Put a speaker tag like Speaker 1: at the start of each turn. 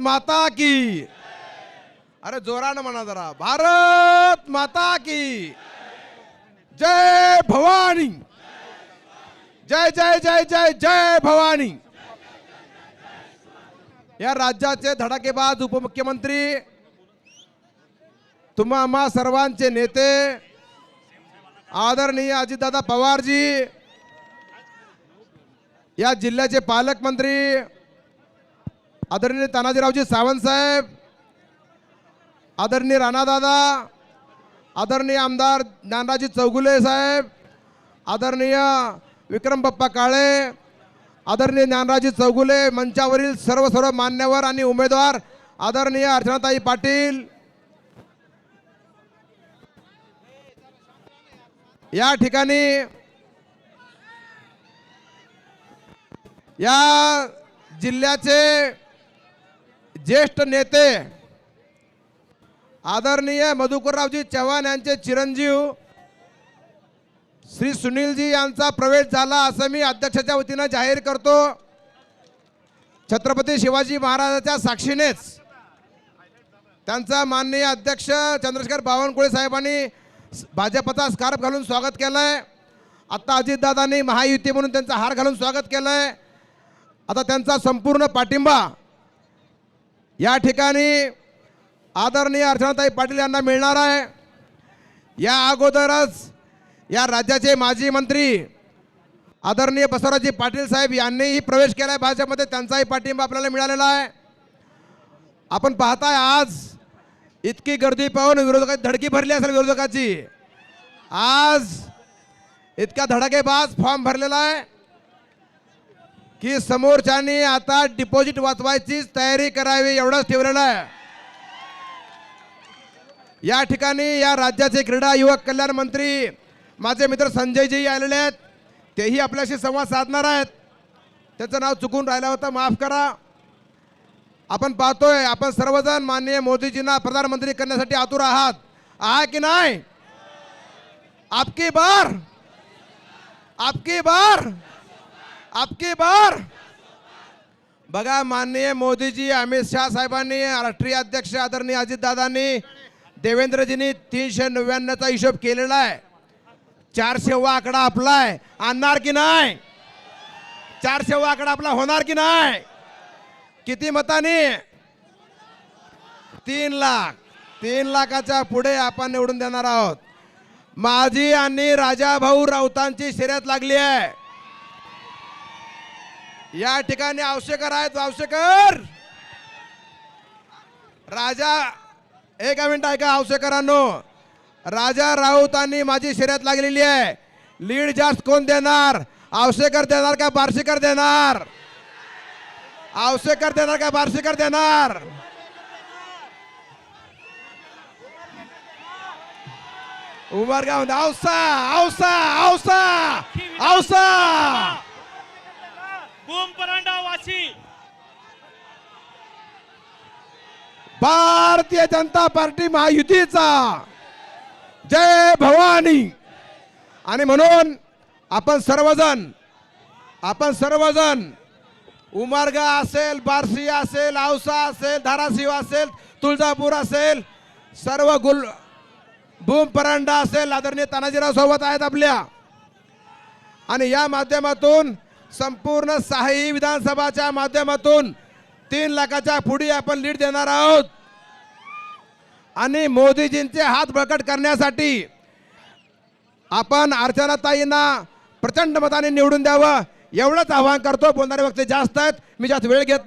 Speaker 1: माता की। अरे जोरानं म्हणा जरा. भारत माता की। जय भवानी। जय जय जय जय जय भवानी। या राज्याचे धडाकेबाज उपमुख्यमंत्री तुम्हा आम्हा सर्वांचे नेते आदरणीय अजितदादा पवारजी या जिल्ह्याचे पालकमंत्री आदरणीय तानाजीरावजी सावंत साहेब आदरणीय राणादादा आदरणीय आमदार ज्ञानराजी चौगुले साहेब आदरणीय विक्रम बाप्पा काळे आदरणीय ज्ञानराजी चौगुले मंचावरील सर्व सर्व मान्यवर आणि उमेदवार आदरणीय अर्चनाताई पाटील. या ठिकाणी या जिल्ह्याचे ज्येष्ठ नेते आदरणीय मधुकररावजी चव्हाण यांचे चिरंजीव श्री सुनीलजी यांचा प्रवेश झाला असं मी अध्यक्षाच्या वतीनं जाहीर करतो. छत्रपती शिवाजी महाराजाच्या साक्षीनेच त्यांचा माननीय अध्यक्ष चंद्रशेखर बावनकुळे साहेबांनी भाजपचा स्कार्फ घालून स्वागत केलंय. आता अजितदादांनी महायुती म्हणून त्यांचा हार घालून स्वागत केलंय. आता त्यांचा संपूर्ण पाठिंबा या ठिकाणी आदरणीय अर्चनाताई पाटील यांना मिळणार आहे. या अगोदरच या राज्याचे माजी मंत्री आदरणीय बसवराजजी पाटील साहेब यांनीही प्रवेश केला आहे भाजपमध्ये. त्यांचाही पाठिंबा आपल्याला मिळालेला आहे. आपण पाहताय आज इतकी गर्दी पाहून विरोधकाची धडकी भरली असेल विरोधकाची. आज इतका धडाकेबाज फॉर्म भरलेला आहे. की समोरच्यानी आता डिपॉझिट वाचवायचीच तयारी करावी एवढंच ठेवलेलं आहे. या ठिकाणी या राज्याचे क्रीडा युवक कल्याण मंत्री माझे मित्र संजयजी आलेले आहेत. तेही आपल्याशी संवाद साधणार आहेत. त्याचं नाव चुकून राहिलं होतं माफ करा. आपण पाहतोय आपण सर्वजण माननीय मोदीजींना प्रधानमंत्री करण्यासाठी आतुर आहात. आहा की नाही? आपकी बार! आपकी बार! आपकी बार? बघा माननीय मोदीजी अमित शहा साहेबांनी राष्ट्रीय अध्यक्ष आदरणीय अजितदादांनी देवेंद्रजींनी तीनशे नव्याण्णवचा हिशोब केलेला आहे. चारशे वा आकडा आपला आहे. आणणार की नाही? चारशे वा आकडा आपला होणार की नाही? किती मतांनी? तीन लाख. तीन लाखाच्या पुढे आपण निवडून देणार आहोत. माझी आणि राजाभाऊ राऊतांची शर्यत लागली आहे. या ठिकाणी आवश्यकर आहेत आवश्यकर! राजा एक मिनिट ऐका आवश्यकरांनो. राजा राऊतांनी माझी शर्यत लागलेली आहे. लीड जास्त कोण देणार? आवश्यकर देणार का बार्शीकर देणार? आवश्यकर देणार का बार्शीकर देणार? उमरगाव औसा औसा औसा औसा
Speaker 2: परांडा वाशी
Speaker 1: भारतीय जनता पार्टी महायुतीचा. जय भवानी. आणि म्हणून आपण सर्वजण आपण सर्वजण उमरगा असेल बार्शी असेल औसा असेल धाराशिव असेल तुळजापूर असेल सर्व गुल भूम परांडा असेल आदरणीय तानाजीराव सोबत आहेत आपल्या. आणि या माध्यमातून संपूर्ण सहाही विधानसभाच्या माध्यमातून तीन लाखाच्या पुढे आपण लीड देणार आहोत. आणि मोदीजींचे हात बळकट करण्यासाठी आपण अर्चनाताईंना प्रचंड मताने निवडून द्यावं एवढंच आवाहन करतो. बोलणारे वक्ते जास्त आहेत. मी जास्त वेळ घेत नाही.